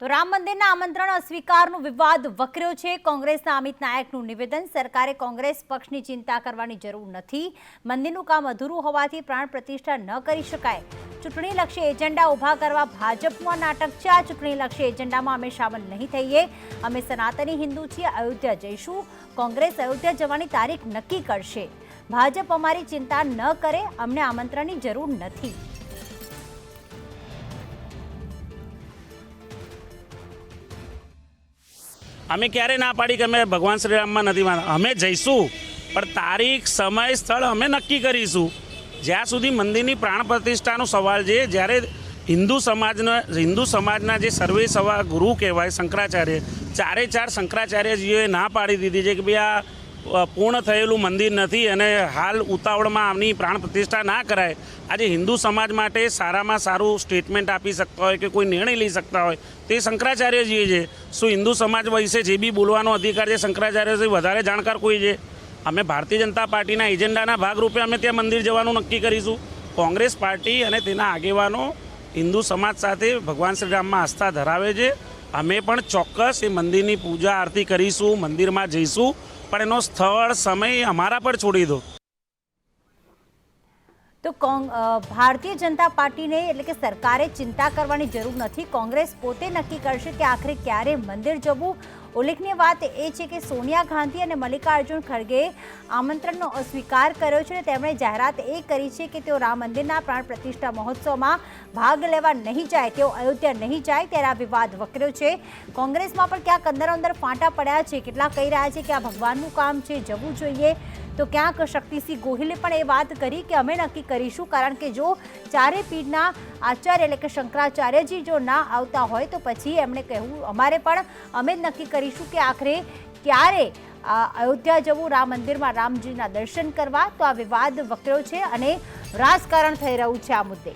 તો રામ મંદિરના આમંત્રણ અસ્વીકારનો વિવાદ વકર્યો છે. કોંગ્રેસના અમિત નાયકનું નિવેદન સરકારે કોંગ્રેસ પક્ષની ચિંતા કરવાની જરૂર નથી. મંદિરનું કામ અધૂરું હોવાથી પ્રાણ પ્રતિષ્ઠા ન કરી શકાય. ચૂંટણીલક્ષી એજન્ડા ઊભા કરવા ભાજપમાં નાટક છે. આ ચૂંટણીલક્ષી એજન્ડામાં અમે સામેલ નહીં થઈએ. અમે સનાતની હિન્દુ છીએ. અયોધ્યા જઈશું. કોંગ્રેસ અયોધ્યા જવાની તારીખ નક્કી કરશે. ભાજપ અમારી ચિંતા ન કરે. અમને આમંત્રણની જરૂર નથી. અમે ક્યારે ના પાડી કે અમે ભગવાન શ્રી રામમાં નથી માનતા. અમે જઈશું, પણ તારીખ, સમય, સ્થળ અમે નક્કી કરીશું. જ્યાં સુધી મંદિરની પ્રાણ પ્રતિષ્ઠાનો સવાલ છે, જ્યારે હિન્દુ સમાજના હિન્દુ સમાજના જે સર્વે સવા ગુરુ કહેવાય શંકરાચાર્ય, ચારે ચાર શંકરાચાર્યજીઓએ ના પાડી દીધી છે કે ભાઈ આ પૂર્ણ થયેલું મંદિર નથી અને હાલ ઉતાવળમાં આમની પ્રાણ પ્રતિષ્ઠા ના કરાય. આજે હિન્દુ સમાજ માટે સારામાં સારું સ્ટેટમેન્ટ આપી શકતા હોય કે કોઈ નિર્ણય લઈ શકતા હોય તે શંકરાચાર્યજીએ છે. શું હિન્દુ સમાજ વિશે જે બી બોલવાનો અધિકાર છે શંકરાચાર્યજી વધારે જાણકાર કોઈ છે? અમે ભારતીય જનતા પાર્ટીના એજન્ડાના ભાગરૂપે અમે ત્યાં મંદિર જવાનું નક્કી કરીશું. કોંગ્રેસ પાર્ટી અને તેના આગેવાનો હિન્દુ સમાજ સાથે ભગવાન શ્રી રામમાં આસ્થા ધરાવે છે. અમે પણ ચોક્કસ એ મંદિરની પૂજા આરતી કરીશું, મંદિરમાં જઈશું. પણ એનો સ્થળ સમય અમારા પર છોડી દો. તો ભારતીય જનતા પાર્ટીને એટલે કે સરકારે ચિંતા કરવાની જરૂર નથી. કોંગ્રેસ પોતે નક્કી કરશે કે આખરે ક્યારે મંદિર જવું. ઉલ્લેખનીય વાત એ છે કે સોનિયા ગાંધી અને મલ્લિકાર્જુન ખડગે આમંત્રણનો અસ્વીકાર કર્યો છે અને તેમણે જાહેરાત એ કરી છે કે તેઓ રામ મંદિરના પ્રાણ પ્રતિષ્ઠા મહોત્સવમાં ભાગ લેવા નહીં જાય, તેઓ અયોધ્યા નહીં જાય ત્યારે વિવાદ વકર્યો છે. કોંગ્રેસમાં પણ ક્યાંક અંદર અંદર ફાંટા પડ્યા છે. કેટલાક કહી રહ્યા છે કે આ ભગવાનનું કામ છે, જવું જોઈએ. તો ક્યાંક શક્તિસિંહ ગોહિલે પણ એ વાત કરી કે અમે નક્કી કરીશું, કારણ કે જો ચારે પીઢના આચાર્ય એટલે કે શંકરાચાર્યજી જો ના આવતા હોય તો પછી એમણે કહેવું, અમારે પણ અમે નક્કી કરીશું કે આખરે ક્યારે અયોધ્યા જવું, રામ મંદિરમાં રામજીના દર્શન કરવા. તો આ વિવાદ વકર્યો છે અને રાજકારણ થઈ રહ્યું છે આ મુદ્દે.